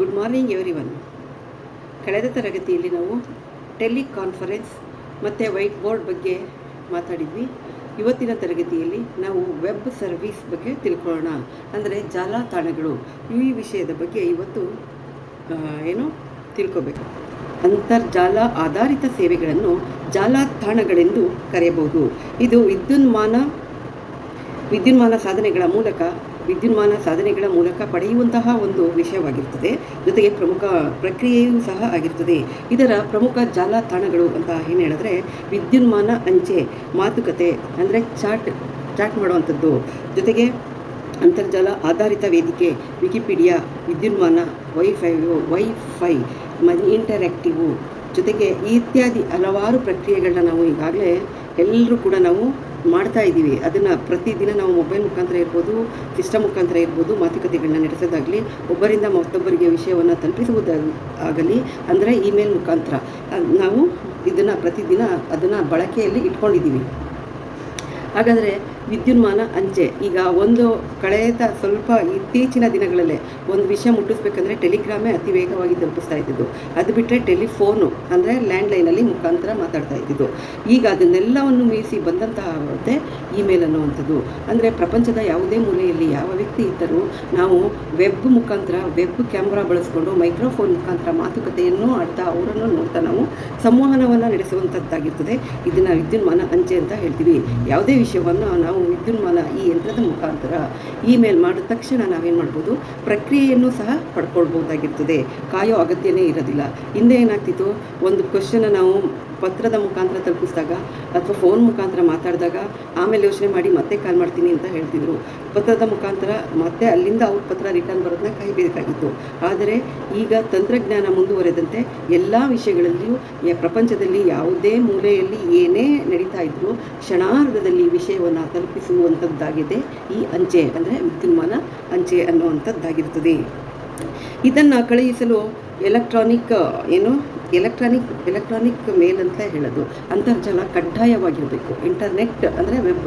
Good morning every one ಕಳೆದ ತರಗತಿಯಲ್ಲಿ ನಾವು ಟೆಲಿಕಾನ್ಫರೆನ್ಸ್ ಮತ್ತು ವೈಟ್ ಬೋರ್ಡ್ ಬಗ್ಗೆ ಮಾತಾಡಿದ್ವಿ. ಇವತ್ತಿನ ತರಗತಿಯಲ್ಲಿ ನಾವು ವೆಬ್ ಸರ್ವಿಸ್ ಬಗ್ಗೆ ತಿಳ್ಕೊಳ್ಳೋಣ. ಅಂದರೆ ಜಾಲತಾಣಗಳು. ಈ ವಿಷಯದ ಬಗ್ಗೆ ಇವತ್ತು ಏನು ತಿಳ್ಕೋಬೇಕು. ಅಂತರ್ಜಾಲ ಆಧಾರಿತ ಸೇವೆಗಳನ್ನು ಜಾಲತಾಣಗಳೆಂದು ಕರೆಯಬಹುದು. ಇದು ವಿದ್ಯುನ್ಮಾನ ವಿದ್ಯುನ್ಮಾನ ಸಾಧನೆಗಳ ಮೂಲಕ ವಿದ್ಯುನ್ಮಾನ ಸಾಧನೆಗಳ ಮೂಲಕ ಪಡೆಯುವಂತಹ ಒಂದು ವಿಷಯವಾಗಿರ್ತದೆ. ಜೊತೆಗೆ ಪ್ರಮುಖ ಪ್ರಕ್ರಿಯೆಯೂ ಸಹ ಆಗಿರ್ತದೆ. ಇದರ ಪ್ರಮುಖ ಜಾಲತಾಣಗಳು ಅಂತ ಏನು ಹೇಳಿದ್ರೆ, ವಿದ್ಯುನ್ಮಾನ ಅಂಚೆ, ಮಾತುಕತೆ, ಅಂದರೆ ಚಾಟ್ ಚಾಟ್ ಮಾಡುವಂಥದ್ದು. ಜೊತೆಗೆ ಅಂತರ್ಜಾಲ ಆಧಾರಿತ ವೇದಿಕೆ, ವಿಕಿಪೀಡಿಯಾ, ವಿದ್ಯುನ್ಮಾನ, ವೈಫೈ ವೈಫೈ, ಮನಿ ಇಂಟರ್ಯಾಕ್ಟಿವು. ಜೊತೆಗೆ ಇತ್ಯಾದಿ ಹಲವಾರು ಪ್ರಕ್ರಿಯೆಗಳನ್ನ ನಾವು ಈಗಾಗಲೇ ಎಲ್ಲರೂ ಕೂಡ ನಾವು ಮಾಡ್ತಾ ಇದ್ದೀವಿ. ಅದನ್ನು ಪ್ರತಿದಿನ ನಾವು ಮೊಬೈಲ್ ಮುಖಾಂತರ ಇರ್ಬೋದು, ಸಿಸ್ಟಮ್ ಮುಖಾಂತರ ಇರ್ಬೋದು ಮಾತುಕತೆಗಳನ್ನ ನಡೆಸೋದಾಗಲಿ, ಒಬ್ಬರಿಂದ ಮತ್ತೊಬ್ಬರಿಗೆ ವಿಷಯವನ್ನು ತಲುಪಿಸುವುದಾಗ, ಆಗಲಿ, ಅಂದರೆ ಇಮೇಲ್ ಮುಖಾಂತರ. ನಾವು ಇದನ್ನು ಪ್ರತಿದಿನ ಅದನ್ನು ಬಳಕೆಯಲ್ಲಿ ಇಟ್ಕೊಂಡಿದ್ದೀವಿ. ಹಾಗಾದರೆ ವಿದ್ಯುನ್ಮಾನ ಅಂಚೆ. ಈಗ ಒಂದು ಕಳೆದ ಸ್ವಲ್ಪ ಇತ್ತೀಚಿನ ದಿನಗಳಲ್ಲೇ ಒಂದು ವಿಷಯ ಮುಟ್ಟಿಸ್ಬೇಕಂದ್ರೆ ಟೆಲಿಗ್ರಾಮೇ ಅತಿ ವೇಗವಾಗಿ ತಲುಪಿಸ್ತಾ ಇದ್ದಿದ್ದು. ಅದು ಬಿಟ್ಟರೆ ಟೆಲಿಫೋನು, ಅಂದರೆ ಲ್ಯಾಂಡ್ಲೈನಲ್ಲಿ ಮುಖಾಂತರ ಮಾತಾಡ್ತಾ ಇದ್ದಿದ್ದು. ಈಗ ಅದನ್ನೆಲ್ಲವನ್ನು ಮೀರಿಸಿ ಬಂದಂತಹ ಇಮೇಲ್ ಅನ್ನುವಂಥದ್ದು. ಅಂದರೆ ಪ್ರಪಂಚದ ಯಾವುದೇ ಮೂಲೆಯಲ್ಲಿ ಯಾವ ವ್ಯಕ್ತಿ ಇದ್ದರೂ ನಾವು ವೆಬ್ ಮುಖಾಂತರ, ವೆಬ್ ಕ್ಯಾಮ್ರಾ ಬಳಸ್ಕೊಂಡು ಮೈಕ್ರೋಫೋನ್ ಮುಖಾಂತರ ಮಾತುಕತೆಯನ್ನು ಆಡ್ತಾ ಅವರನ್ನು ನೋಡ್ತಾ ನಾವು ಸಂವಹನವನ್ನು ನಡೆಸುವಂಥದ್ದಾಗಿರ್ತದೆ ಇದನ್ನು ವಿದ್ಯುನ್ಮಾನ ಅಂಚೆ ಅಂತ ಹೇಳ್ತೀವಿ. ಯಾವುದೇ ವಿಷಯವನ್ನು ನಾವು ವಿದ್ಯುನ್ಮಾನ ಈ ಯಂತ್ರದ ಮುಖಾಂತರ ಇಮೇಲ್ ಮಾಡಿದ ತಕ್ಷಣ ನಾವೇನು ಮಾಡ್ಬೋದು? ಪ್ರಕ್ರಿಯೆಯನ್ನು ಸಹ ಪಡ್ಕೊಳ್ಬೋದಾಗಿರ್ತದೆ. ಕಾಯೋ ಅಗತ್ಯನೇ ಇರೋದಿಲ್ಲ. ಹಿಂದೆ ಏನಾಗ್ತಿತ್ತು? ಒಂದು ಕ್ವಶನ್ನ ನಾವು ಪತ್ರದ ಮುಖಾಂತರ ತಲುಪಿಸಿದಾಗ ಅಥವಾ ಫೋನ್ ಮುಖಾಂತರ ಮಾತಾಡಿದಾಗ ಆಮೇಲೆ ಯೋಚನೆ ಮಾಡಿ ಮತ್ತೆ ಕಾಲ್ ಮಾಡ್ತೀನಿ ಅಂತ ಹೇಳ್ತಿದ್ರು. ಪತ್ರದ ಮುಖಾಂತರ ಮತ್ತೆ ಅಲ್ಲಿಂದ ಅವ್ರ ಪತ್ರ ರಿಟರ್ನ್ ಬರೋದನ್ನ ಕಾಯಬೇಕಾಗಿತ್ತು ಆದರೆ ಈಗ ತಂತ್ರಜ್ಞಾನ ಮುಂದುವರೆದಂತೆ ಎಲ್ಲ ವಿಷಯಗಳಲ್ಲಿಯೂ ಪ್ರಪಂಚದಲ್ಲಿ ಯಾವುದೇ ಮೂಲೆಯಲ್ಲಿ ಏನೇ ನಡೀತಾ ಇದ್ರೂ ಕ್ಷಣಾರ್ಧದಲ್ಲಿ ವಿಷಯವನ್ನು ತಲುಪಿಸುವಂಥದ್ದಾಗಿದೆ ಈ ಅಂಚೆ, ಅಂದರೆ ವಿದ್ಯುನ್ಮಾನ ಅಂಚೆ ಅನ್ನುವಂಥದ್ದಾಗಿರುತ್ತದೆ ಇದನ್ನು ಕಳುಹಿಸಲು ಎಲೆಕ್ಟ್ರಾನಿಕ್, ಏನು ಎಲೆಕ್ಟ್ರಾನಿಕ್ ಎಲೆಕ್ಟ್ರಾನಿಕ್ ಮೇಲ್ ಅಂತ ಹೇಳೋದು. ಅಂತರ್ಜಾಲ ಕಡ್ಡಾಯವಾಗಿರಬೇಕು. ಇಂಟರ್ನೆಟ್ ಅಂದರೆ ವೆಬ್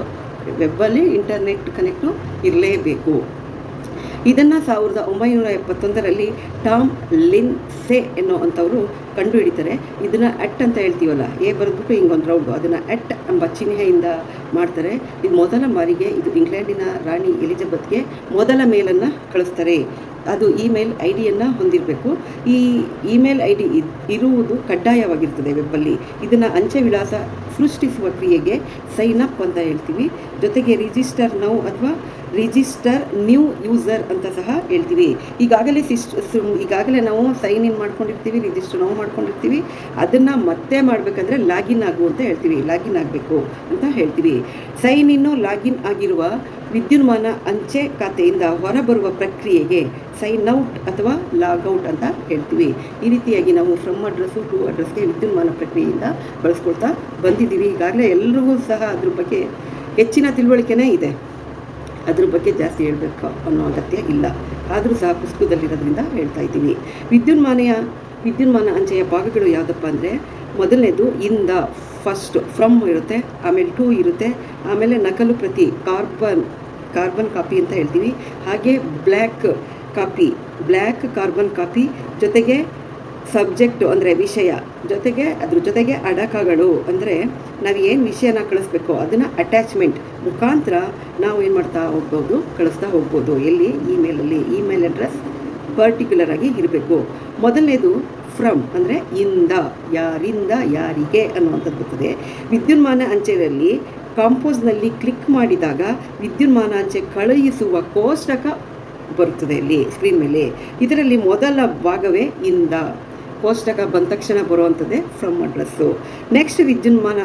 ವೆಬ್ಬಲ್ಲಿ ಇಂಟರ್ನೆಟ್ ಕನೆಕ್ಟು ಇರಲೇಬೇಕು. ಇದನ್ನು ಸಾವಿರದ ಒಂಬೈನೂರ ಎಪ್ಪತ್ತೊಂದರಲ್ಲಿ ಟಾಮ್ ಲಿನ್ಸೆ ಅಂಥವರು ಕಂಡುಹಿಡಿತಾರೆ. ಇದನ್ನು ಅಟ್ ಅಂತ ಹೇಳ್ತೀವಲ್ಲ, ಎ ಬರೆದ್ಬಿಟ್ಟು ಹಿಂಗೊಂದು ರೌಂಡು ಅದನ್ನು ಅಟ್ ಎಂಬ ಚಿಹ್ನೆಯಿಂದ ಮಾಡ್ತಾರೆ. ಇದು ಮೊದಲ ಬಾರಿಗೆ ಇದು ಇಂಗ್ಲೆಂಡಿನ ರಾಣಿ ಎಲಿಜಬೆತ್ಗೆ ಮೊದಲ ಮೇಲನ್ನು ಕಳಿಸ್ತಾರೆ. ಅದು ಇಮೇಲ್ ಐ ಡಿಯನ್ನು ಹೊಂದಿರಬೇಕು. ಈ ಇಮೇಲ್ ಐ ಡಿ ಇರುವುದು ಕಡ್ಡಾಯವಾಗಿರ್ತದೆ ವೆಬ್ಬಲ್ಲಿ ಇದನ್ನು ಅಂಚೆ ವಿಳಾಸ ಸೃಷ್ಟಿಸುವ ಕ್ರಿಯೆಗೆ ಸೈನ್ ಅಪ್ ಅಂತ ಹೇಳ್ತೀವಿ. ಜೊತೆಗೆ ರಿಜಿಸ್ಟರ್ ನೌ ಅಥವಾ ರಿಜಿಸ್ಟರ್ ನ್ಯೂ ಯೂಸರ್ ಅಂತ ಸಹ ಹೇಳ್ತೀವಿ. ಈಗಾಗಲೇ ಸಿಸ್ಟ್ ಈಗಾಗಲೇ ನಾವು ಸೈನ್ ಇನ್ ಮಾಡ್ಕೊಂಡಿರ್ತೀವಿ ರಿಜಿಸ್ಟರ್ ನಾವು ಮಾಡ್ಕೊಂಡಿರ್ತೀವಿ. ಅದನ್ನು ಮತ್ತೆ ಮಾಡಬೇಕಂದ್ರೆ ಲಾಗಿನ್ ಆಗು ಅಂತ ಹೇಳ್ತೀವಿ. ಲಾಗಿನ್ ಆಗಬೇಕು ಅಂತ ಹೇಳ್ತೀವಿ. ಸೈನ್ ಇನ್ನು ಲಾಗಿನ್ ಆಗಿರುವ ವಿದ್ಯುನ್ಮಾನ ಅಂಚೆ ಖಾತೆಯಿಂದ ಹೊರಬರುವ ಪ್ರಕ್ರಿಯೆಗೆ ಸೈನ್ ಔಟ್ ಅಥವಾ ಲಾಗೌಟ್ ಅಂತ ಹೇಳ್ತೀವಿ. ಈ ರೀತಿಯಾಗಿ ನಾವು ಫ್ರಮ್ ಅಡ್ರೆಸ್ಸು ಟು ಅಡ್ರೆಸ್ಗೆ ವಿದ್ಯುನ್ಮಾನ ಪ್ರಕ್ರಿಯೆಯಿಂದ ಬಳಸ್ಕೊಳ್ತಾ ಬಂದಿದ್ದೀವಿ. ಈಗಾಗಲೇ ಎಲ್ರಿಗೂ ಸಹ ಅದ್ರ ಬಗ್ಗೆ ಹೆಚ್ಚಿನ ತಿಳುವಳಿಕೆನೇ ಇದೆ. ಅದ್ರ ಬಗ್ಗೆ ಜಾಸ್ತಿ ಹೇಳಬೇಕು ಅನ್ನೋ ಅಗತ್ಯ ಇಲ್ಲ. ಆದರೂ ಸಹ ಪುಸ್ತಕದಲ್ಲಿರೋದ್ರಿಂದ ಹೇಳ್ತಾ ಇದ್ದೀವಿ. ವಿದ್ಯುನ್ಮಾನೆಯ, ವಿದ್ಯುನ್ಮಾನ ಅಂಚೆಯ ಭಾಗಗಳು ಯಾವುದಪ್ಪ ಅಂದರೆ ಮೊದಲನೇದು ಇಂದ ಫಸ್ಟ್ ಫ್ರಮ್ ಇರುತ್ತೆ, ಆಮೇಲೆ ಟು ಇರುತ್ತೆ, ಆಮೇಲೆ ನಕಲು ಪ್ರತಿ ಕಾರ್ಬನ್ ಕಾರ್ಬನ್ ಕಾಪಿ ಅಂತ ಹೇಳ್ತೀವಿ. ಹಾಗೆ black copy black carbon copy ಜೊತೆಗೆ ಸಬ್ಜೆಕ್ಟು ಅಂದರೆ ವಿಷಯ, ಜೊತೆಗೆ ಅದ್ರ ಜೊತೆಗೆ ಅಡಕಗಳು ಅಂದರೆ ನಾವು ಏನು ವಿಷಯನ ಕಳಿಸ್ಬೇಕೋ ಅದನ್ನು ಅಟ್ಯಾಚ್ಮೆಂಟ್ ಮುಖಾಂತರ ನಾವು ಏನು ಮಾಡ್ತಾ ಹೋಗ್ಬೋದು, ಕಳಿಸ್ತಾ ಹೋಗ್ಬೋದು. ಎಲ್ಲಿ? ಇಮೇಲಲ್ಲಿ ಇಮೇಲ್ ಅಡ್ರೆಸ್ ಪರ್ಟಿಕ್ಯುಲರ್ ಆಗಿ ಇರಬೇಕು. ಮೊದಲನೇದು ಫ್ರಮ್ ಅಂದರೆ ಇಂದ, ಯಾರಿಂದ, ಯಾರಿಗೆ ಅನ್ನುವಂಥದ್ದು ಬರ್ತದೆ. ವಿದ್ಯುನ್ಮಾನ ಅಂಚೆಯಲ್ಲಿ ಕಾಂಪೋಸ್ನಲ್ಲಿ ಕ್ಲಿಕ್ ಮಾಡಿದಾಗ ವಿದ್ಯುನ್ಮಾನ ಅಂಚೆ ಕಳುಹಿಸುವ ಕೋಷ್ಟಕ ಬರುತ್ತದೆ ಇಲ್ಲಿ ಸ್ಕ್ರೀನ್ ಮೇಲೆ. ಇದರಲ್ಲಿ ಮೊದಲ ಭಾಗವೇ ಇಂದ ಕೋಷ್ಟಕ ಬಂದ ತಕ್ಷಣ ಬರುವಂಥದ್ದೇ ಫ್ರಮ್ ಅಡ್ರೆಸ್ಸು ನೆಕ್ಸ್ಟ್ ವಿದ್ಯುನ್ಮಾನ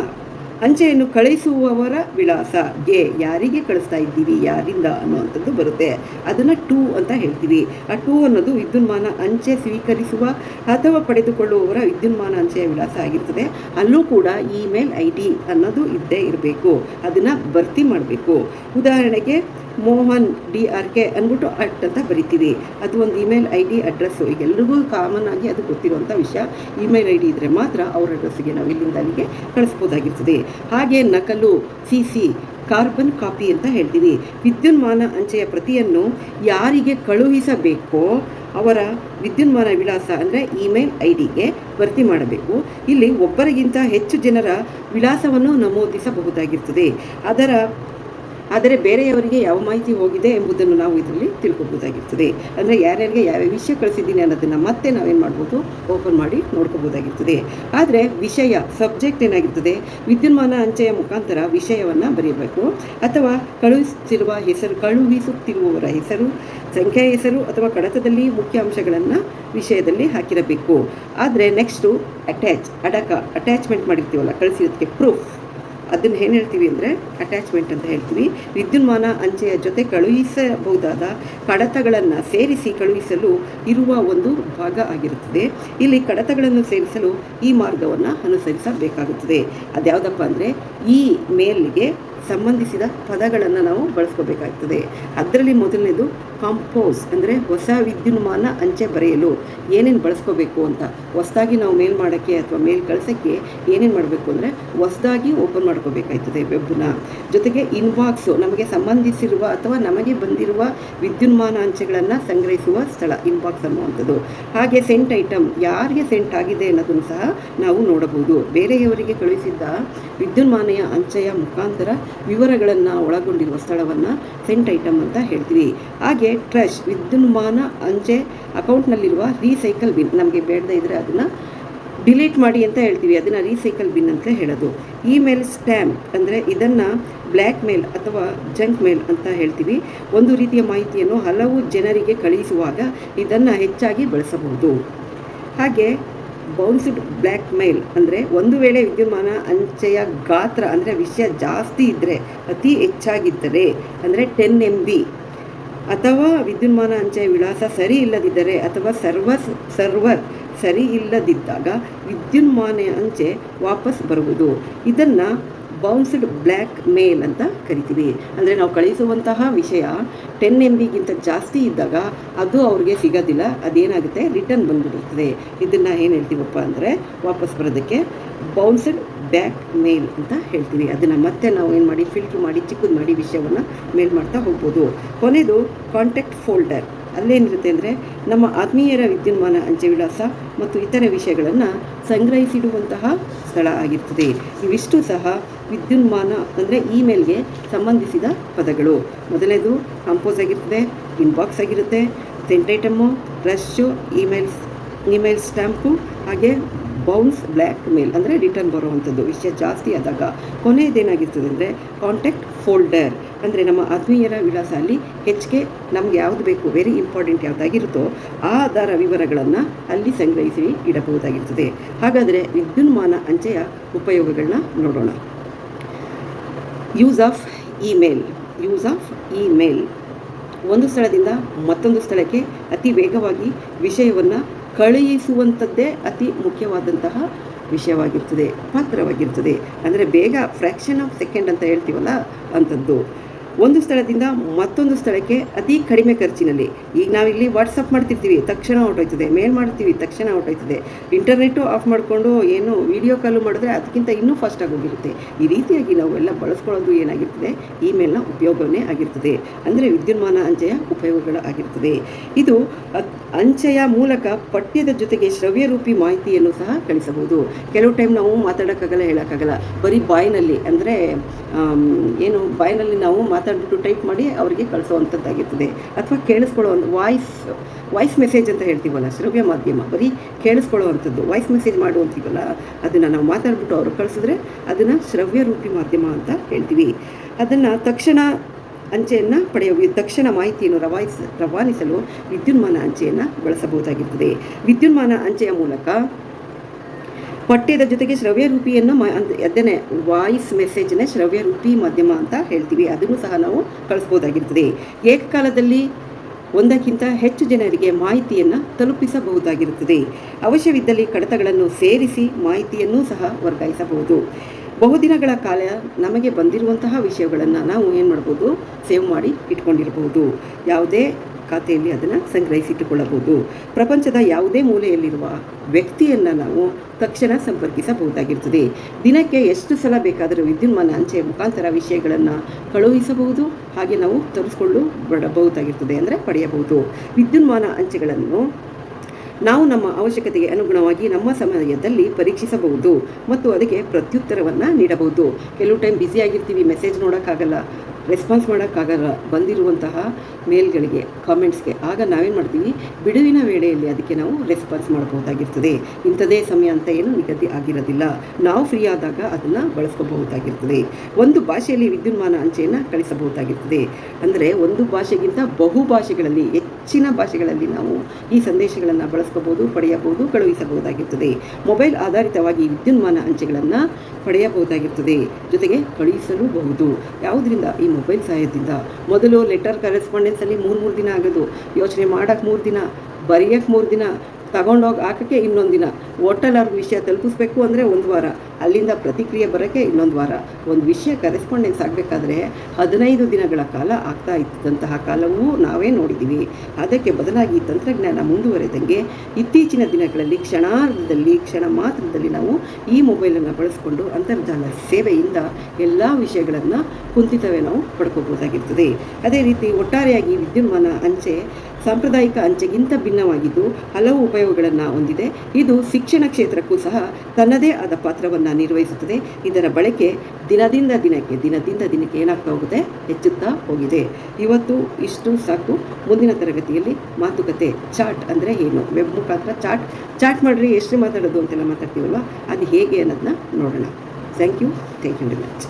ಅಂಚೆಯನ್ನು ಕಳಿಸುವವರ ವಿಳಾಸ. ಗೆ ಯಾರಿಗೆ ಕಳಿಸ್ತಾ ಇದ್ದೀವಿ, ಯಾರಿಂದ ಅನ್ನುವಂಥದ್ದು ಬರುತ್ತೆ. ಅದನ್ನು ಟೂ ಅಂತ ಹೇಳ್ತೀವಿ. ಆ ಟೂ ಅನ್ನೋದು ವಿದ್ಯುನ್ಮಾನ ಅಂಚೆ ಸ್ವೀಕರಿಸುವ ಅಥವಾ ಪಡೆದುಕೊಳ್ಳುವವರ ವಿದ್ಯುನ್ಮಾನ ಅಂಚೆಯ ವಿಳಾಸ ಆಗಿರ್ತದೆ. ಅಲ್ಲೂ ಕೂಡ ಇಮೇಲ್ ಐ ಡಿ ಅನ್ನೋದು ಇದ್ದೇ ಇರಬೇಕು. ಅದನ್ನು ಭರ್ತಿ ಮಾಡಬೇಕು. ಉದಾಹರಣೆಗೆ ಮೋಹನ್ ಡಿ ಆರ್ ಕೆ ಅಂದ್ಬಿಟ್ಟು ಅಟ್ ಅಂತ ಬರಿತೀವಿ ಅದು ಒಂದು ಇಮೇಲ್ ಐ ಡಿ ಅಡ್ರೆಸ್ಸು. ಈಗ ಎಲ್ರಿಗೂ ಕಾಮನ್ ಆಗಿ ಅದು ಗೊತ್ತಿರುವಂಥ ವಿಷಯ. ಇಮೇಲ್ ಐ ಡಿ ಇದ್ದರೆ ಮಾತ್ರ ಅವ್ರ ಅಡ್ರೆಸ್ಸಿಗೆ ನಾವು ಇಲ್ಲಿಂದ ಅಲ್ಲಿಗೆ ಕಳಿಸ್ಬೋದಾಗಿರ್ತದೆ. ಹಾಗೆ ನಕಲು ಸಿ ಸಿ ಕಾರ್ಬನ್ ಕಾಪಿ ಅಂತ ಹೇಳ್ತೀವಿ ವಿದ್ಯುನ್ಮಾನ ಅಂಚೆಯ ಪ್ರತಿಯನ್ನು ಯಾರಿಗೆ ಕಳುಹಿಸಬೇಕೋ ಅವರ ವಿದ್ಯುನ್ಮಾನ ವಿಳಾಸ ಅಂದರೆ ಇಮೇಲ್ ಐ ಡಿಗೆ ಭರ್ತಿ ಮಾಡಬೇಕು. ಇಲ್ಲಿ ಒಬ್ಬರಿಗಿಂತ ಹೆಚ್ಚು ಜನರ ವಿಳಾಸವನ್ನು ನಮೂದಿಸಬಹುದಾಗಿರ್ತದೆ. ಅದರ ಆದರೆ ಬೇರೆಯವರಿಗೆ ಯಾವ ಮಾಹಿತಿ ಹೋಗಿದೆ ಎಂಬುದನ್ನು ನಾವು ಇದರಲ್ಲಿ ತಿಳ್ಕೊಬೋದಾಗಿರ್ತದೆ ಅಂದರೆ ಯಾರ್ಯಾರಿಗೆ ಯಾವ ವಿಷಯ ಕಳಿಸಿದ್ದೀನಿ ಅನ್ನೋದನ್ನು ಮತ್ತೆ ನಾವೇನು ಮಾಡ್ಬೋದು? ಓಪನ್ ಮಾಡಿ ನೋಡ್ಕೋಬೋದಾಗಿರ್ತದೆ ಆದರೆ ವಿಷಯ ಸಬ್ಜೆಕ್ಟ್ ಏನಾಗಿರ್ತದೆ? ವಿದ್ಯುನ್ಮಾನ ಅಂಚೆಯ ಮುಖಾಂತರ ವಿಷಯವನ್ನು ಬರೆಯಬೇಕು ಅಥವಾ ಕಳುಹಿಸುತ್ತಿರುವ ಹೆಸರು, ಕಳುಹಿಸುತ್ತಿರುವವರ ಹೆಸರು, ಸಂಖ್ಯೆಯ ಹೆಸರು ಅಥವಾ ಕಡತದಲ್ಲಿ ಮುಖ್ಯ ಅಂಶಗಳನ್ನು ವಿಷಯದಲ್ಲಿ ಹಾಕಿರಬೇಕು. ಆದರೆ ನೆಕ್ಸ್ಟು ಅಟ್ಯಾಚ್ ಅಡಕ ಅಟ್ಯಾಚ್ಮೆಂಟ್ ಮಾಡಿರ್ತೀವಲ್ಲ, ಕಳಿಸಿರೋದಕ್ಕೆ ಪ್ರೂಫ್ ಅದನ್ನು ಏನು ಹೇಳ್ತೀವಿ ಅಂದರೆ ಅಟ್ಯಾಚ್ಮೆಂಟ್ ಅಂತ ಹೇಳ್ತೀವಿ. ವಿದ್ಯುನ್ಮಾನ ಅಂಚೆಯ ಜೊತೆ ಕಳುಹಿಸಬಹುದಾದ ಕಡತಗಳನ್ನು ಸೇರಿಸಿ ಕಳುಹಿಸಲು ಇರುವ ಒಂದು ಭಾಗ ಆಗಿರುತ್ತದೆ. ಇಲ್ಲಿ ಕಡತಗಳನ್ನು ಸೇರಿಸಲು ಈ ಮಾರ್ಗವನ್ನು ಅನುಸರಿಸಬೇಕಾಗುತ್ತದೆ. ಅದ್ಯಾವುದಪ್ಪ ಅಂದರೆ ಈ ಮೇಲ್ಗೆ ಸಂಬಂಧಿಸಿದ ಪದಗಳನ್ನು ನಾವು ಬಳಸ್ಕೋಬೇಕಾಗ್ತದೆ. ಅದರಲ್ಲಿ ಮೊದಲನೇದು ಕಾಂಪೋಸ್ ಅಂದರೆ ಹೊಸ ವಿದ್ಯುನ್ಮಾನ ಅಂಚೆ ಬರೆಯಲು ಏನೇನು ಬಳಸ್ಕೋಬೇಕು ಅಂತ. ಹೊಸದಾಗಿ ನಾವು ಮೇಲ್ ಮಾಡೋಕ್ಕೆ ಅಥವಾ ಮೇಲ್ ಕಳಿಸೋಕ್ಕೆ ಏನೇನು ಮಾಡಬೇಕು ಅಂದರೆ ಹೊಸದಾಗಿ ಓಪನ್ ಮಾಡ್ಕೋಬೇಕಾಯ್ತದೆ ವೆಬ್ನ. ಜೊತೆಗೆ ಇನ್ಬಾಕ್ಸು ನಮಗೆ ಸಂಬಂಧಿಸಿರುವ ಅಥವಾ ನಮಗೆ ಬಂದಿರುವ ವಿದ್ಯುನ್ಮಾನ ಅಂಚೆಗಳನ್ನು ಸಂಗ್ರಹಿಸುವ ಸ್ಥಳ ಇನ್ಬಾಕ್ಸ್ ಅನ್ನುವಂಥದ್ದು. ಹಾಗೆ ಸೆಂಟ್ ಐಟಮ್ ಯಾರಿಗೆ ಸೆಂಟ್ ಆಗಿದೆ ಅನ್ನೋದನ್ನು ಸಹ ನಾವು ನೋಡಬಹುದು. ಬೇರೆಯವರಿಗೆ ಕಳುಹಿಸಿದ್ದ ವಿದ್ಯುನ್ಮಾನೆಯ ಅಂಚೆಯ ಮುಖಾಂತರ ವಿವರಗಳನ್ನು ಒಳಗೊಂಡಿರುವ ಸ್ಥಳವನ್ನು ಸೆಂಟ್ ಐಟಮ್ ಅಂತ ಹೇಳ್ತೀವಿ. ಹಾಗೆ ಟ್ರಶ್ ವಿದ್ಯುನ್ಮಾನ ಅಂಚೆ ಅಕೌಂಟ್ನಲ್ಲಿರುವ ರೀಸೈಕಲ್ ಬಿನ್ ನಮಗೆ ಬೇಡದೇ ಇದ್ದರೆ ಅದನ್ನು ಡಿಲೀಟ್ ಮಾಡಿ ಅಂತ ಹೇಳ್ತೀವಿ. ಅದನ್ನು ರೀಸೈಕಲ್ ಬಿನ್ ಅಂತ ಹೇಳೋದು. ಇಮೇಲ್ ಸ್ಟ್ಯಾಂಪ್ ಅಂದರೆ ಇದನ್ನು ಬ್ಲ್ಯಾಕ್ ಮೇಲ್ ಅಥವಾ ಜಂಕ್ ಮೇಲ್ ಅಂತ ಹೇಳ್ತೀವಿ. ಒಂದು ರೀತಿಯ ಮಾಹಿತಿಯನ್ನು ಹಲವು ಜನರಿಗೆ ಕಳುಹಿಸುವಾಗ ಇದನ್ನು ಹೆಚ್ಚಾಗಿ ಬಳಸಬಹುದು. ಹಾಗೆ ಬೌನ್ಸ್ಡ್ ಬ್ಲ್ಯಾಕ್ ಮೇಲ್ ಅಂದರೆ ಒಂದು ವೇಳೆ ವಿದ್ಯುನ್ಮಾನ ಅಂಚೆಯ ಗಾತ್ರ ಅಂದರೆ ವಿಷಯ ಜಾಸ್ತಿ ಇದ್ದರೆ ಅತಿ ಹೆಚ್ಚಾಗಿದ್ದರೆ ಅಂದರೆ ಟೆನ್ ಎಂ ಬಿ ಅಥವಾ ವಿದ್ಯುನ್ಮಾನ ಅಂಚೆಯ ವಿಳಾಸ ಸರಿ ಇಲ್ಲದಿದ್ದರೆ ಅಥವಾ ಸರ್ವರ್ ಸರ್ವರ್ ಸರಿ ಇಲ್ಲದಿದ್ದಾಗ ವಿದ್ಯುನ್ಮಾನ ಅಂಚೆ ವಾಪಸ್ ಬರುವುದು. ಇದನ್ನು ಬೌನ್ಸ್ಡ್ ಬ್ಲ್ಯಾಕ್ ಮೇಲ್ ಅಂತ ಕರಿತೀವಿ. ಅಂದರೆ ನಾವು ಕಳಿಸುವಂತಹ ವಿಷಯ ಟೆನ್ ಎಂ ಬಿಗಿಂತ ಜಾಸ್ತಿ ಇದ್ದಾಗ ಅದು ಅವ್ರಿಗೆ ಸಿಗೋದಿಲ್ಲ, ಅದೇನಾಗುತ್ತೆ? ರಿಟರ್ನ್ ಬಂದುಬಿಡುತ್ತದೆ. ಇದನ್ನು ಏನು ಹೇಳ್ತೀವಪ್ಪ ಅಂದರೆ ವಾಪಸ್ ಬರೋದಕ್ಕೆ ಬೌನ್ಸ್ಡ್ ಬ್ಯಾಕ್ ಮೇಲ್ ಅಂತ ಹೇಳ್ತೀವಿ. ಅದನ್ನು ಮತ್ತೆ ನಾವು ಏನು ಮಾಡಿ ಫಿಲ್ಟ್ರ್ ಮಾಡಿ, ಚಿಕ್ಕದು ಮಾಡಿ ವಿಷಯವನ್ನು ಮೇಲ್ ಮಾಡ್ತಾ ಹೋಗ್ಬೋದು. ಕೊನೆಯದು ಕಾಂಟ್ಯಾಕ್ಟ್ ಫೋಲ್ಡರ್ ಅಲ್ಲೇನಿರುತ್ತೆ ಅಂದರೆ ನಮ್ಮ ಆತ್ಮೀಯರ ವಿದ್ಯುನ್ಮಾನ ಅಂಚೆ ವಿಳಾಸ ಮತ್ತು ಇತರ ವಿಷಯಗಳನ್ನು ಸಂಗ್ರಹಿಸಿಡುವಂತಹ ಸ್ಥಳ ಆಗಿರ್ತದೆ. ಇವಿಷ್ಟು ಸಹ ವಿದ್ಯುನ್ಮಾನ ಅಂದರೆ ಇಮೇಲ್ಗೆ ಸಂಬಂಧಿಸಿದ ಪದಗಳು. ಮೊದಲನೇದು ಕಂಪೋಸ್ ಆಗಿರ್ತದೆ ಇನ್ಬಾಕ್ಸ್ ಆಗಿರುತ್ತೆ sent item trash emails email stamp ಹಾಗೆ ಬೌನ್ಸ್ ಬ್ಲ್ಯಾಕ್ ಮೇಲ್ ಅಂದರೆ ರಿಟರ್ನ್ ಬರುವಂಥದ್ದು. ವಿಷಯ ಜಾಸ್ತಿ ಆದಾಗ ಕೊನೆಯದೇನಾಗಿರ್ತದೆ ಅಂದರೆ ಕಾಂಟ್ಯಾಕ್ಟ್ ಫೋಲ್ಡರ್ ಅಂದರೆ ನಮ್ಮ ಆತ್ಮೀಯರ ವಿಳಾಸ ಅಲ್ಲಿ ಹೆಚ್ಚಿಗೆ ನಮ್ಗೆ ಯಾವುದು ಬೇಕು ವೆರಿ ಇಂಪಾರ್ಟೆಂಟ್ ಯಾವುದಾಗಿರುತ್ತೋ ಆ ಆಧಾರ ವಿವರಗಳನ್ನು ಅಲ್ಲಿ ಸಂಗ್ರಹಿಸಿ ಇಡಬಹುದಾಗಿರ್ತದೆ. ಹಾಗಾದರೆ ವಿದ್ಯುನ್ಮಾನ ಅಂಚೆಯ ಉಪಯೋಗಗಳನ್ನ ನೋಡೋಣ. Use of email use of email ಒಂದು ಸ್ಥಳದಿಂದ ಮತ್ತೊಂದು ಸ್ಥಳಕ್ಕೆ ಅತಿ ವೇಗವಾಗಿ ವಿಷಯವನ್ನು ಕಳುಹಿಸುವಂಥದ್ದೇ ಅತಿ ಮುಖ್ಯವಾದಂತಹ ವಿಷಯವಾಗಿರ್ತದೆ ಪಾತ್ರವಾಗಿರ್ತದೆ. ಅಂದರೆ ಬೇಗ ಫ್ರ್ಯಾಕ್ಷನ್ ಆಫ್ ಸೆಕೆಂಡ್ ಅಂತ ಹೇಳ್ತೀವಲ್ಲ ಅಂಥದ್ದು ಒಂದು ಸ್ಥಳದಿಂದ ಮತ್ತೊಂದು ಸ್ಥಳಕ್ಕೆ ಅತಿ ಕಡಿಮೆ ಖರ್ಚಿನಲ್ಲಿ. ಈಗ ನಾವಿಲ್ಲಿ ವಾಟ್ಸಪ್ ಮಾಡ್ತಿರ್ತೀವಿ, ತಕ್ಷಣ ಹೊರಟೋಯ್ತದೆ. ಮೇಲ್ ಮಾಡ್ತೀವಿ, ತಕ್ಷಣ ಹೊರಟೋಯ್ತದೆ. ಇಂಟರ್ನೆಟ್ಟು ಆಫ್ ಮಾಡಿಕೊಂಡು ಏನು ವಿಡಿಯೋ ಕಾಲು ಮಾಡಿದ್ರೆ ಅದಕ್ಕಿಂತ ಇನ್ನೂ ಫಾಸ್ಟಾಗಿ ಹೋಗಿರುತ್ತೆ. ಈ ರೀತಿಯಾಗಿ ನಾವೆಲ್ಲ ಬಳಸ್ಕೊಳ್ಳೋದು ಏನಾಗಿರ್ತದೆ? ಇಮೇಲ್ನ ಉಪಯೋಗವೇ ಆಗಿರ್ತದೆ. ಅಂದರೆ ವಿದ್ಯುನ್ಮಾನ ಅಂಚೆಯ ಉಪಯೋಗಗಳು ಆಗಿರ್ತದೆ. ಇದು ಅಂಚೆಯ ಮೂಲಕ ಪಠ್ಯದ ಜೊತೆಗೆ ಶ್ರವ್ಯರೂಪಿ ಮಾಹಿತಿಯನ್ನು ಸಹ ಕಳಿಸಬಹುದು. ಕೆಲವು ಟೈಮ್ ನಾವು ಮಾತಾಡೋಕ್ಕಾಗಲ್ಲ, ಹೇಳೋಕ್ಕಾಗಲ್ಲ. ಬರೀ ಬಾಯ್ನಲ್ಲಿ ಅಂದರೆ ಏನು ಬಾಯ್ನಲ್ಲಿ ನಾವು ಮಾತಾಡ್ಬಿಟ್ಟು ಟೈಪ್ ಮಾಡಿ ಅವರಿಗೆ ಕಳಿಸುವಂಥದ್ದಾಗಿರ್ತದೆ. ಅಥವಾ ಕೇಳಿಸ್ಕೊಳ್ಳೋ ಒಂದು ವಾಯ್ಸ್ ವಾಯ್ಸ್ ಮೆಸೇಜ್ ಅಂತ ಹೇಳ್ತೀವಲ್ಲ, ಶ್ರವ್ಯ ಮಾಧ್ಯಮ, ಬರೀ ಕೇಳಿಸ್ಕೊಳ್ಳುವಂಥದ್ದು ವಾಯ್ಸ್ ಮೆಸೇಜ್ ಮಾಡುವಂತೀವಲ್ಲ ಅದನ್ನು ನಾವು ಮಾತಾಡ್ಬಿಟ್ಟು ಅವರು ಕಳಿಸಿದ್ರೆ ಅದನ್ನು ಶ್ರವ್ಯ ರೂಪಿ ಮಾಧ್ಯಮ ಅಂತ ಹೇಳ್ತೀವಿ. ಅದನ್ನು ತಕ್ಷಣ ಅಂಚೆಯನ್ನು ಪಡೆಯುವ ತಕ್ಷಣ ಮಾಹಿತಿಯನ್ನು ರವಾಯಿಸ, ರವಾನಿಸಲು ವಿದ್ಯುನ್ಮಾನ ಅಂಚೆಯನ್ನು ಬಳಸಬಹುದಾಗಿರ್ತದೆ. ವಿದ್ಯುನ್ಮಾನ ಅಂಚೆಯ ಮೂಲಕ ಪಠ್ಯದ ಜೊತೆಗೆ ಶ್ರವ್ಯ ರೂಪಿಯನ್ನು ಅದನ್ನೇ ವಾಯ್ಸ್ ಮೆಸೇಜ್ನೇ ಶ್ರವ್ಯ ರೂಪಿ ಮಾಧ್ಯಮ ಅಂತ ಹೇಳ್ತೀವಿ. ಅದನ್ನು ಸಹ ನಾವು ಕಳಿಸ್ಬೋದಾಗಿರ್ತದೆ. ಏಕಕಾಲದಲ್ಲಿ ಒಂದಕ್ಕಿಂತ ಹೆಚ್ಚು ಜನರಿಗೆ ಮಾಹಿತಿಯನ್ನು ತಲುಪಿಸಬಹುದಾಗಿರುತ್ತದೆ. ಅವಶ್ಯವಿದ್ದಲ್ಲಿ ಕಡತಗಳನ್ನು ಸೇರಿಸಿ ಮಾಹಿತಿಯನ್ನು ಸಹ ವರ್ಗಾಯಿಸಬಹುದು. ಬಹುದಿನಗಳ ಕಾಲ ನಮಗೆ ಬಂದಿರುವಂತಹ ವಿಷಯಗಳನ್ನು ನಾವು ಏನು ಮಾಡ್ಬೋದು? ಸೇವ್ ಮಾಡಿ ಇಟ್ಕೊಂಡಿರಬಹುದು ಯಾವುದೇ ಖಾತೆಯಲ್ಲಿ ಅದನ್ನು ಸಂಗ್ರಹಿಸಿಟ್ಟುಕೊಳ್ಳಬಹುದು. ಪ್ರಪಂಚದ ಯಾವುದೇ ಮೂಲೆಯಲ್ಲಿರುವ ವ್ಯಕ್ತಿಯನ್ನು ನಾವು ತಕ್ಷಣ ಸಂಪರ್ಕಿಸಬಹುದಾಗಿರ್ತದೆ ದಿನಕ್ಕೆ ಎಷ್ಟು ಸಲ ಬೇಕಾದರೂ ವಿದ್ಯುನ್ಮಾನ ಅಂಚೆಯ ಮುಖಾಂತರ ವಿಷಯಗಳನ್ನು ಕಳುಹಿಸಬಹುದು. ಹಾಗೆ ನಾವು ತರಿಸ್ಕೊಂಡು ಬಡಬಹುದಾಗಿರ್ತದೆ ಅಂದರೆ ಪಡೆಯಬಹುದು. ವಿದ್ಯುನ್ಮಾನ ಅಂಚೆಗಳನ್ನು ನಾವು ನಮ್ಮ ಅವಶ್ಯಕತೆಗೆ ಅನುಗುಣವಾಗಿ ನಮ್ಮ ಸಮಯದಲ್ಲಿ ಪರೀಕ್ಷಿಸಬಹುದು ಮತ್ತು ಅದಕ್ಕೆ ಪ್ರತ್ಯುತ್ತರವನ್ನು ನೀಡಬಹುದು. ಕೆಲವು ಟೈಮ್ ಬ್ಯುಸಿಯಾಗಿರ್ತೀವಿ ಮೆಸೇಜ್ ನೋಡೋಕ್ಕಾಗಲ್ಲ ರೆಸ್ಪಾನ್ಸ್ ಮಾಡೋಕ್ಕಾಗಲ್ಲ, ಬಂದಿರುವಂತಹ ಮೇಲ್ಗಳಿಗೆ ಕಾಮೆಂಟ್ಸ್ಗೆ ಆಗ ನಾವೇನು ಮಾಡ್ತೀವಿ? ಬಿಡುವಿನ ವೇಳೆಯಲ್ಲಿ ಅದಕ್ಕೆ ನಾವು ರೆಸ್ಪಾನ್ಸ್ ಮಾಡಬಹುದಾಗಿರ್ತದೆ. ಇಂಥದೇ ಸಮಯ ಅಂತ ಏನು ನಿಗದಿ ಆಗಿರೋದಿಲ್ಲ. ನಾವು ಫ್ರೀ ಆದಾಗ ಅದನ್ನು ಬಳಸ್ಕೋಬಹುದಾಗಿರ್ತದೆ. ಒಂದು ಭಾಷೆಯಲ್ಲಿ ವಿದ್ಯುನ್ಮಾನ ಅಂಚೆಯನ್ನು ಕಳಿಸಬಹುದಾಗಿರ್ತದೆ. ಅಂದರೆ ಒಂದು ಭಾಷೆಗಿಂತ ಬಹು ಭಾಷೆಗಳಲ್ಲಿ, ಹೆಚ್ಚಿನ ಭಾಷೆಗಳಲ್ಲಿ ನಾವು ಈ ಸಂದೇಶಗಳನ್ನು ಬಳಸ್ಕೋಬಹುದು, ಪಡೆಯಬಹುದು, ಕಳುಹಿಸಬಹುದಾಗಿರ್ತದೆ. ಮೊಬೈಲ್ ಆಧಾರಿತವಾಗಿ ವಿದ್ಯುನ್ಮಾನ ಅಂಚೆಗಳನ್ನು ಪಡೆಯಬಹುದಾಗಿರ್ತದೆ. ಜೊತೆಗೆ ಕಳುಹಿಸಲೂಬಹುದು. ಯಾವುದರಿಂದ ಈ ಮೊಬೈಲ್ ಸಹಾಯದಿಂದ ಮೊದಲು ಲೆಟರ್ ಕರೆಸ್ಪಾಂಡೆನ್ಸಲ್ಲಿ ಮೂರು ಮೂರು ದಿನ ಆಗೋದು. ಯೋಚನೆ ಮಾಡೋಕ್ಕೆ ಮೂರು ದಿನ ಬರೆಯೋಕ್ಕೆ ಮೂರು ದಿನ ತಗೊಂಡೋಗಿ ಹಾಕೋಕ್ಕೆ ಇನ್ನೊಂದು ದಿನ. ಹೋಟೆಲ್ ಅವ್ರಿಗೆ ವಿಷಯ ತಲುಪಿಸ್ಬೇಕು ಅಂದರೆ ಒಂದು ವಾರ. ಅಲ್ಲಿಂದ ಪ್ರತಿಕ್ರಿಯೆ ಬರೋಕ್ಕೆ ಇನ್ನೊಂದು ವಾರ. ಒಂದು ವಿಷಯ ಕರೆಸ್ಪಾಂಡೆನ್ಸ್ ಆಗಬೇಕಾದ್ರೆ ಹದಿನೈದು ದಿನಗಳ ಕಾಲ ಆಗ್ತಾ ಇದ್ದಂತಹ ಕಾಲವೂ ನಾವೇ ನೋಡಿದ್ದೀವಿ ಅದಕ್ಕೆ ಬದಲಾಗಿ ತಂತ್ರಜ್ಞಾನ ಮುಂದುವರೆದಂಗೆ ಇತ್ತೀಚಿನ ದಿನಗಳಲ್ಲಿ, ಕ್ಷಣಾರ್ಧದಲ್ಲಿ, ಕ್ಷಣ ಮಾತ್ರದಲ್ಲಿ ನಾವು ಈ ಮೊಬೈಲನ್ನು ಬಳಸಿಕೊಂಡು ಅಂತರ್ಜಾಲ ಸೇವೆಯಿಂದ ಎಲ್ಲ ವಿಷಯಗಳನ್ನು ಕುಂತಿತವೇ ನಾವು ಪಡ್ಕೋಬೋದಾಗಿರ್ತದೆ. ಅದೇ ರೀತಿ ಒಟ್ಟಾರೆಯಾಗಿ ವಿದ್ಯುನ್ಮಾನ ಅಂಚೆ ಸಾಂಪ್ರದಾಯಿಕ ಅಂಚೆಗಿಂತ ಭಿನ್ನವಾಗಿದ್ದು ಹಲವು ಉಪಯೋಗಗಳನ್ನು ಹೊಂದಿದೆ. ಇದು ಶಿಕ್ಷಣ ಕ್ಷೇತ್ರಕ್ಕೂ ಸಹ ತನ್ನದೇ ಆದ ಪಾತ್ರವನ್ನು ನಿರ್ವಹಿಸುತ್ತದೆ. ಇದರ ಬಳಕೆ ದಿನದಿಂದ ದಿನಕ್ಕೆ ದಿನದಿಂದ ದಿನಕ್ಕೆ ಏನಾಗ್ತಾ ಹೋಗುತ್ತೆ? ಹೆಚ್ಚುತ್ತಾ ಹೋಗಿದೆ. ಇವತ್ತು ಇಷ್ಟು ಸಾಕು. ಮುಂದಿನ ತರಗತಿಯಲ್ಲಿ ಮಾತುಕತೆ, ಚಾಟ್ ಅಂದರೆ ಏನು? ವೆಬ್ ಮುಖಾಂತರ ಚಾಟ್. ಚಾಟ್ ಮಾಡಿರಿ ಎಷ್ಟು ಮಾತಾಡೋದು ಅಂತೆಲ್ಲ ಮಾತಾಡ್ತೀವಲ್ವ? ಅದು ಹೇಗೆ ಅನ್ನೋದನ್ನ ನೋಡೋಣ. Thank you thank you very much